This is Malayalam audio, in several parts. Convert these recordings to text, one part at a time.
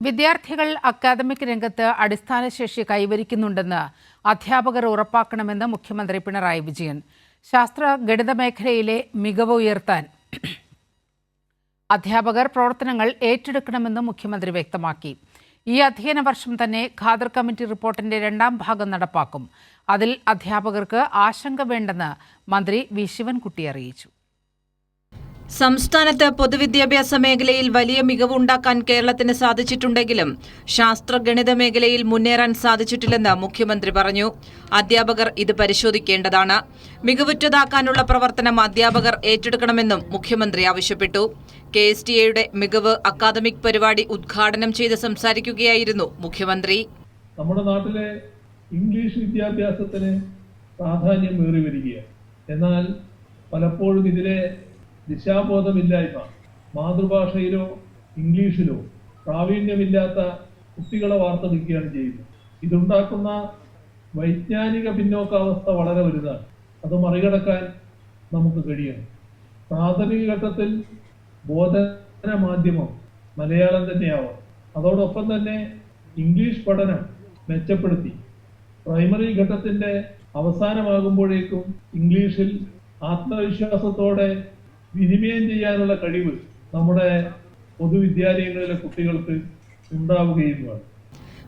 വിദ്യാർത്ഥികൾ അക്കാദമിക് രംഗത്ത് അടിസ്ഥാന ശേഷി കൈവരിക്കുന്നുണ്ടെന്ന് അധ്യാപകർ ഉറപ്പാക്കണമെന്ന് മുഖ്യമന്ത്രി പിണറായി വിജയൻ. ശാസ്ത്ര ഗണിത മേഖലയിലെ മികവ് ഉയർത്താൻ അധ്യാപകർ പ്രവർത്തനങ്ങൾ ഏറ്റെടുക്കണമെന്നും മുഖ്യമന്ത്രി വ്യക്തമാക്കി. ഈ അധ്യയന വർഷം തന്നെ ഖാദർ കമ്മിറ്റി റിപ്പോർട്ടിന്റെ രണ്ടാം ഭാഗം നടപ്പാക്കും. അതിൽ അധ്യാപകർക്ക് ആശങ്ക വേണ്ടെന്ന് മന്ത്രി വി. ശിവൻകുട്ടി അറിയിച്ചു. സംസ്ഥാനത്ത് പൊതുവിദ്യാഭ്യാസ മേഖലയിൽ വലിയ മികവുണ്ടാക്കാൻ കേരളത്തിന് സാധിച്ചിട്ടുണ്ടെങ്കിലും ശാസ്ത്ര ഗണിത മേഖലയിൽ മുന്നേറാൻ സാധിച്ചിട്ടില്ലെന്ന് മുഖ്യമന്ത്രി പറഞ്ഞു. അധ്യാപകർ ഇത് പരിശോധിക്കേണ്ടതാണ്. മികവുറ്റതാക്കാനുള്ള പ്രവർത്തനം അധ്യാപകർ ഏറ്റെടുക്കണമെന്നും മുഖ്യമന്ത്രി ആവശ്യപ്പെട്ടു. കെ എസ് ടി എയുടെ മികവ് അക്കാദമിക് പരിപാടി ഉദ്ഘാടനം ചെയ്ത് സംസാരിക്കുകയായിരുന്നു മുഖ്യമന്ത്രി. നമ്മുടെ നാട്ടിലെ ഇംഗ്ലീഷ് വിദ്യാഭ്യാസത്തിന് പ്രാധാന്യം എന്നാൽ പലപ്പോഴും ഇതിലെ ദിശാബോധമില്ലായ്മ മാതൃഭാഷയിലോ ഇംഗ്ലീഷിലോ പ്രാവീണ്യമില്ലാത്ത കുട്ടികളെ വാർത്തെടുക്കുകയാണ് ചെയ്യുന്നത്. ഇതുണ്ടാക്കുന്ന വൈജ്ഞാനിക പിന്നോക്കാവസ്ഥ വളരെ വലുതാണ്. അത് മറികടക്കാൻ നമുക്ക് കഴിയണം. പ്രാഥമിക ഘട്ടത്തിൽ ബോധന മാധ്യമം മലയാളം തന്നെയാവാം. അതോടൊപ്പം തന്നെ ഇംഗ്ലീഷ് പഠനം മെച്ചപ്പെടുത്തി. പ്രൈമറി ഘട്ടത്തിന്റെ അവസാനമാകുമ്പോഴേക്കും ഇംഗ്ലീഷിൽ ആത്മവിശ്വാസത്തോടെ വിനിമയം ചെയ്യാനുള്ള കഴിവ് നമ്മുടെ പൊതുവിദ്യാലയങ്ങളിലെ കുട്ടികൾക്ക് ഉണ്ടാവുകയും വേണം.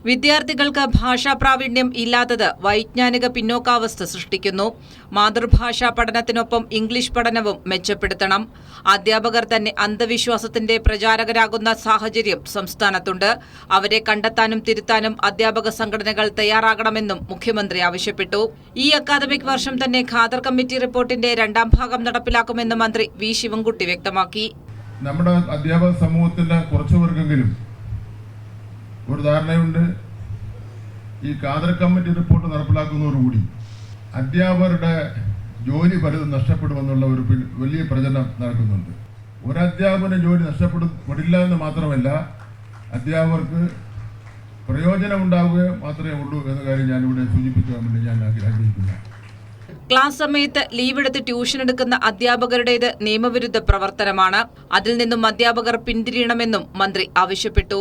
വിദ്യാർത്ഥികൾക്ക് ഭാഷാ പ്രാവീണ്യം ഇല്ലാത്തത് വൈജ്ഞാനിക പിന്നോക്കാവസ്ഥ സൃഷ്ടിക്കുന്നു. മാതൃഭാഷാ പഠനത്തിനൊപ്പം ഇംഗ്ലീഷ് പഠനവും മെച്ചപ്പെടുത്തണം. അധ്യാപകർ തന്നെ അന്ധവിശ്വാസത്തിന്റെ പ്രചാരകരാകുന്ന സാഹചര്യം സംസ്ഥാനത്തുണ്ട്. അവരെ കണ്ടെത്താനും തിരുത്താനും അധ്യാപക സംഘടനകൾ തയ്യാറാകണമെന്നും മുഖ്യമന്ത്രി ആവശ്യപ്പെട്ടു. ഈ അക്കാദമിക് വർഷം തന്നെ ഖാദർ കമ്മിറ്റി റിപ്പോർട്ടിന്റെ രണ്ടാം ഭാഗം നടപ്പിലാക്കുമെന്ന് മന്ത്രി വി. ശിവൻകുട്ടി വ്യക്തമാക്കി. നമ്മുടെ അധ്യാപക സമൂഹത്തിന്റെ കുറച്ചു ഒരു ധാരണയുണ്ട്. ഈ കാതർ കമ്മിറ്റി റിപ്പോർട്ട് നടപ്പിലാക്കുന്നതോടുകൂടി അധ്യാപകരുടെ ജോലി പലതും നഷ്ടപ്പെടുമെന്നുള്ള ഒരു വലിയ പ്രചരണം നടക്കുന്നുണ്ട്. ഒരു അധ്യാപകന് ജോലി നഷ്ടപ്പെടില്ല എന്ന് മാത്രമല്ല അധ്യാപകർക്ക് പ്രയോജനം ഉണ്ടാവുക മാത്രമേ ഉള്ളൂ എന്ന കാര്യം ഞാനിവിടെ സൂചിപ്പിക്കാൻ വേണ്ടി ഞാൻ ആഗ്രഹിക്കുന്നു. ക്ലാസ് സമയത്ത് ലീവെടുത്ത് ട്യൂഷൻ എടുക്കുന്ന അധ്യാപകരുടേത് നിയമവിരുദ്ധ പ്രവർത്തനമാണ്. അതിൽ നിന്നും അധ്യാപകർ പിന്തിരിയണമെന്നും മന്ത്രി ആവശ്യപ്പെട്ടു.